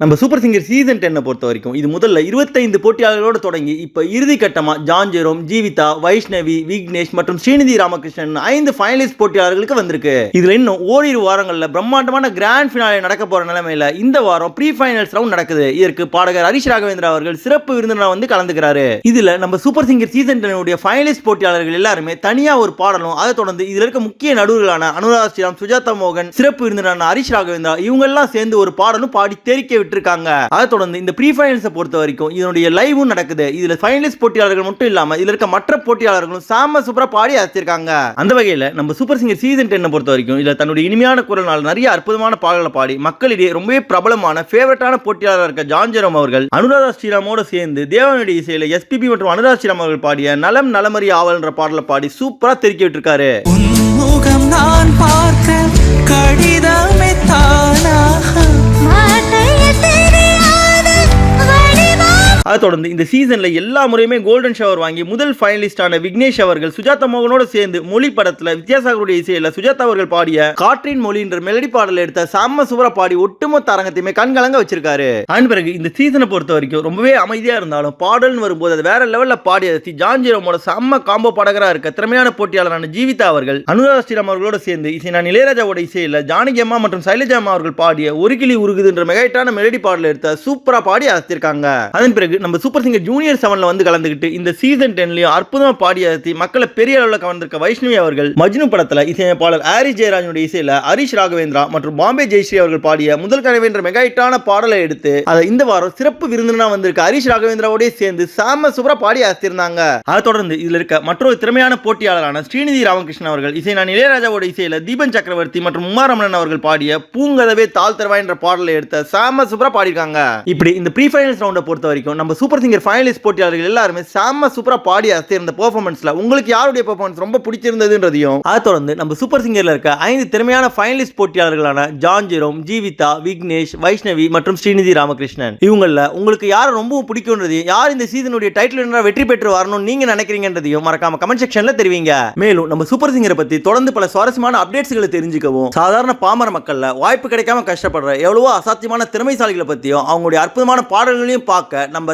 நம்ம super singer season டென்னை பொறுத்த வரைக்கும் இது முதல்ல இருபத்தைந்து போட்டியாளர்களோடு தொடங்கி இப்போ இறுதி கட்டமாக ஜான் ஜெரோம் ஜீவிதா வைஷ்ணவி விக்னேஷ் மற்றும் ஸ்ரீநிதி ராமகிருஷ்ணன் ஐந்து ஃபைனலிஸ்ட் போட்டியாளர்களுக்கு வந்திருக்கு. இதில் இன்னும் ஓரிரு வாரங்களில் பிரம்மாண்டமான கிராண்ட் ஃபினாலே நடக்க போகிற நிலைமையில் இந்த வாரம் ப்ரீ ஃபைனல்ஸ் ரவுண்ட் நடக்குது. இதற்கு பாடகர் ஹரிஷ் ராகவேந்திரா அவர்கள் சிறப்பு விருந்தினர் வந்து கலந்துக்கிறாரு. இதில் நம்ம சூப்பர் சிங்கர் சீசன் டென்னுடைய ஃபைனலிஸ்ட் போட்டியாளர்கள் எல்லாருமே தனியாக ஒரு பாடலும் அதை தொடர்ந்து இதில் இருக்க முக்கிய நடுவர்களான அனுராக் ஸ்ரீராம் சுஜாதா மோகன் சிறப்பு விருந்தினரான ஹரிஷ் ராகவேந்திரா இவங்கெல்லாம் சேர்ந்து ஒரு பாடலும் பாடி தெரிக்க விட்டுருக்காங்க. அதை தொடர்ந்து இந்த ப்ரீ ஃபைனல்ஸை பொறுத்த வரைக்கும் இதனுடைய லைவும் நடக்குது. இதுல ஃபைனலிஸ்ட் போட்டியாளர்கள் மட்டும் இல்லாம இதுல இருக்க மற்ற போட்டியாளர்களும் சாம சூப்பரா பாடி அசைச்சிருக்காங்க. அந்த வகையில நம்ம சூப்பர் சிங்கர் சீசன் டென்னை பொறுத்த வரைக்கும் இதுல தன்னுடைய இனிமையான குரல்னால் நிறைய அற்புதமான பாடல்களை பாடி மக்களிடையே ரொம்பவே பிரபலமான ஃபேவரட்டான போட்டியாளர் இருக்க ஜான்ஜெரம் அவர்கள் அனுராதா ஸ்ரீராமோட சேர்ந்து தேவனுடைய இசையில எஸ்பிபி மற்றும் அனுராதா ஸ்ரீராம் அவர்கள் பாடிய நலம் நலமறி ஆவல்ன்ற பாடலை பாடி சூப்பரா தெரிக்க விட்டுருக்காரு. நான் பார்க்க கடிதமே தானா? அதை தொடர்ந்து இந்த சீசனில் எல்லா முறையுமே கோல்டன் ஷவர் வாங்கி முதல் ஃபைனலிஸ்டான விக்னேஷ் அவர்கள் சுஜாதா மோகனோட சேர்ந்து மொழி படத்தில் வித்யாசாகருடைய இசையில் சுஜாதா அவர்கள் பாடிய காற்றின் மொழின்ற மெலடி பாடல் எடுத்த சாம சுவர பாடி ஒட்டுமொத்த அரங்கத்தையுமே கண்கலங்க வச்சிருக்காரு. அதன் பிறகு இந்த சீசனை பொறுத்த வரைக்கும் ரொம்பவே அமைதியாக இருந்தாலும் பாடல்னு வரும்போது அது வேற லெவலில் பாடி அதை ஜான் ஜீரோமோட செம்ம காம்போ பாடகராக இருக்க திறமையான போட்டியாளரான ஜீவிதா அவர்கள் அனுராதா ஸ்ரீராம் அவர்களோட சேர்ந்து இசை நான் இளையராஜாவோட இசையில் ஜானகி அம்மா மற்றும் சைலஜா அம்மா அவர்கள் பாடிய ஒரு கிளி உருகுதுன்ற மெகைட்டான மெலடி பாடல் எடுத்த சூப்பராக பாடி அசத்திருக்காங்க. அதன் பிறகு நம்ம சூப்பர் சிங்கர் ஜூனியர் செவனில் வந்து கலந்துக்கிட்டு இந்த சீசன் டென்லையும் அற்புதமாக பாடி அசத்தி மக்களை பெரிய அளவில் கவர்ந்திருக்க வைஷ்ணவி அவர்கள் மஜ்னு படத்தில் இசையமைப்பாளர் ஹாரிஸ் ஜெயராஜனுடைய இசையில ஹரிஷ் ராகவேந்திரா மற்றும் பாம்பே ஜெயஸ்ரீ அவர்கள் பாடிய முதல் கனவேன்ற மெகாயிட்டான பாடலை எடுத்து அதை இந்த வாரம் சிறப்பு விருந்தினா வந்திருக்க ஹரிஷ் ராகவேந்திராவோடய சேர்ந்து சாம சூப்பராக பாடி அசத்திருந்தாங்க. அதை தொடர்ந்து இதில் இருக்க மற்றொரு திறமையான போட்டியாளரான ஸ்ரீநிதி ராமகிருஷ்ணன் அவர்கள் இசை நான் இளையராஜாவோட இசையில் தீபன் சக்கரவர்த்தி மற்றும் உமாரமணன் அவர்கள் பாடிய பூங்கதவே தாழ் தருவா என்ற பாடலை எடுத்த சாம சூப்பராக பாடியிருக்காங்க. இப்படி இந்த ப்ரீ ஃபைனல்ஸ் ரவுண்டை பொறுத்த வரைக்கும் நம்ம சூப்பர் சிங்கர் ஃபைனலிஸ்ட் போட்டியாளர்கள் எல்லாருமே செம்ம சூப்பராக பாடி அசத்திருந்த பெர்ஃபார்மன்ஸ்ல உங்களுக்கு யாருடைய பெர்ஃபார்மன்ஸ் ரொம்ப பிடிச்சிருந்ததுன்றதையும் அதை தொடர்ந்து நம்ம சூப்பர் சிங்கரில் இருக்க ஐந்து திறமையான ஃபைனலிஸ்ட் போட்டியாளர்களான ஜான் ஜெரோம் ஜீவிதா விக்னேஷ் வைஷ்ணவி மற்றும் ஸ்ரீநிதி ராமகிருஷ்ணன். இவங்களில் உங்களுக்கு யாரை ரொம்பவும் பிடிக்கும்ன்றதையும் யார் இந்த சீசனுடைய டைட்டில் என்ன வெற்றி பெற்று வரணும்னு நீங்கள் நினைக்கிறீங்கன்றதையும் மறக்காம கமெண்ட் செக்ஷனில் தெரிவிங்க. மேலும் நம்ம சூப்பர் சிங்கரை பற்றி தொடர்ந்து பல சுவாரஸ்யமான அப்டேட்ஸ்களை தெரிஞ்சுக்கவும் சாதாரண பாமர மக்களில் வாய்ப்பு கிடைக்காம கஷ்டப்படுற எவ்வளவோ அசாத்தியமான திறமைசாலிகளை பற்றியும் அவங்களுடைய அற்புதமான பாடல்களையும் பார்க்க நம்ம